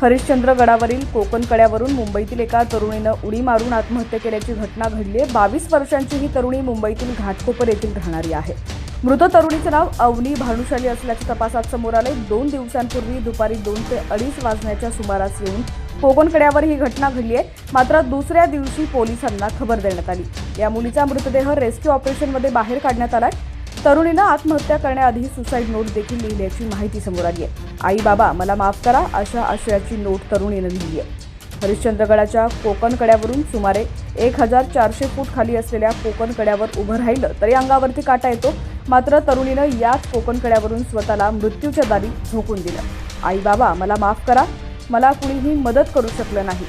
हरिश्चंद्र गडावरील कोकण कड्यावरून मुंबईतील एका तरुणीनं उडी मारून आत्महत्या केल्याची घटना घडली आहे बावीस वर्षांची ही तरुणी मुंबईतील घाटकोपर येथील राहणारी आहे. मृत तरुणीचं नाव अवनी भानुशाली असल्याचं तपासात समोर आलंय. दोन दिवसांपूर्वी दुपारी दोन ते अडीच वाजण्याच्या सुमारास येऊन कोकण कड्यावर ही घटना घडली आहे मात्र दुसऱ्या दिवशी पोलिसांना खबर देण्यात आली. या मुलीचा मृतदेह रेस्क्यू ऑपरेशनमध्ये बाहेर काढण्यात आलाय. तरुणीनं आत्महत्या करण्याआधी सुसाईड नोट देखील लिहिल्याची माहिती समोर आली आहे. आई बाबा मला माफ करा अशा आशयाची नोट तरुणीनं लिहिली आहे. हरिश्चंद्रगडाच्या कोकण कड्यावरून सुमारे एक हजार चारशे फूट खाली असलेल्या कोकण कड्यावर उभं राहिलं तरी अंगावरती काटा येतो. मात्र तरुणीनं याच कोकण कड्यावरून स्वतःला मृत्यूच्या दारी झोकून दिलं. आई बाबा मला माफ करा मला कुणीही मदत करू शकलं नाही.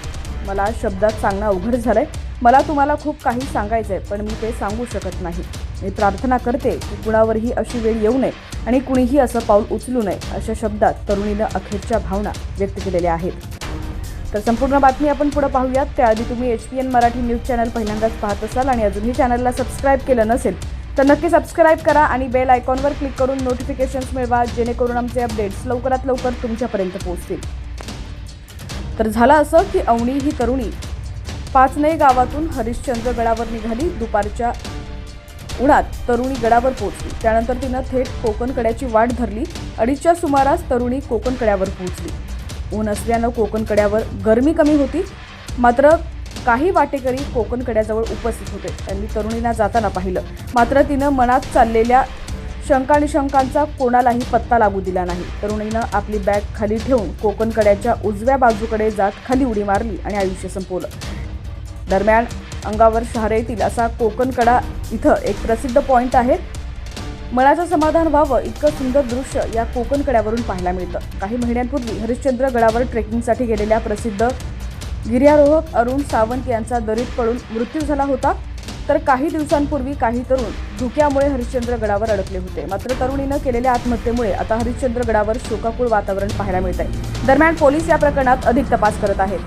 मला शब्दात सांगणं अवघड झालंय. मला तुम्हाला खूप काही सांगायचं आहे पण मी ते सांगू शकत नाही. मी प्रार्थना करते की कुणावरही अशी वेळ येऊ नये आणि कुणीही असं पाऊल उचलू नये अशा शब्दात तरुणीनं अखेरच्या भावना व्यक्त केलेल्या आहेत. तर संपूर्ण बातमी आपण पुढे पाहूयात. त्याआधी तुम्ही H P N Marathi news channel पहिल्यांदाच पाहत असाल आणि अजूनही चॅनलला सबस्क्राईब केलं नसेल तर नक्की सबस्क्राईब करा आणि बेल आयकॉनवर क्लिक करून नोटिफिकेशन्स मिळवा जेणेकरून आमचे अपडेट्स लवकरात लवकर तुमच्यापर्यंत पोहोचतील. तर झालं असं की अवणी ही तरुणी पाचनई गावातून हरिश्चंद्र गडावर निघाली. दुपारच्या उन्हात तरुणी गडावर पोहोचली. त्यानंतर तिनं थेट कोकणकड्याची वाट धरली. अडीचच्या सुमारास तरुणी कोकणकड्यावर पोहोचली. ऊन असल्यानं कोकणकड्यावर गरमी कमी होती. मात्र काही वाटेकरी कोकणकड्याजवळ उपस्थित होते. त्यांनी तरुणींना जाताना पाहिलं. मात्र तिनं मनात चाललेल्या शंका निशंकांचा कोणालाही पत्ता लागू दिला नाही. तरुणीनं आपली बॅग खाली ठेवून कोकणकड्याच्या उजव्या बाजूकडे जात खाली उडी मारली आणि आयुष्य संपवलं. दरम्यान अंगावर शहारे येतील असा कोकण कडा इथं एक प्रसिद्ध पॉईंट आहे. मनाचं समाधान व्हावं इतकं सुंदर दृश्य या कोकण कड्यावरून पाहायला मिळतं. काही महिन्यांपूर्वी हरिश्चंद्र गडावर ट्रेकिंगसाठी गेलेल्या प्रसिद्ध गिर्यारोहक अरुण सावंत यांचा दरीत पडून मृत्यू झाला होता. तर काही दिवसांपूर्वी काही तरुण धुक्यामुळे हरिश्चंद्र गडावर अडकले होते. मात्र तरुणीनं केलेल्या आत्महत्येमुळे आता हरिश्चंद्र गडावर शोकाकुळ वातावरण पाहायला मिळत आहे दरम्यान पोलीस या प्रकरणात अधिक तपास करत आहेत.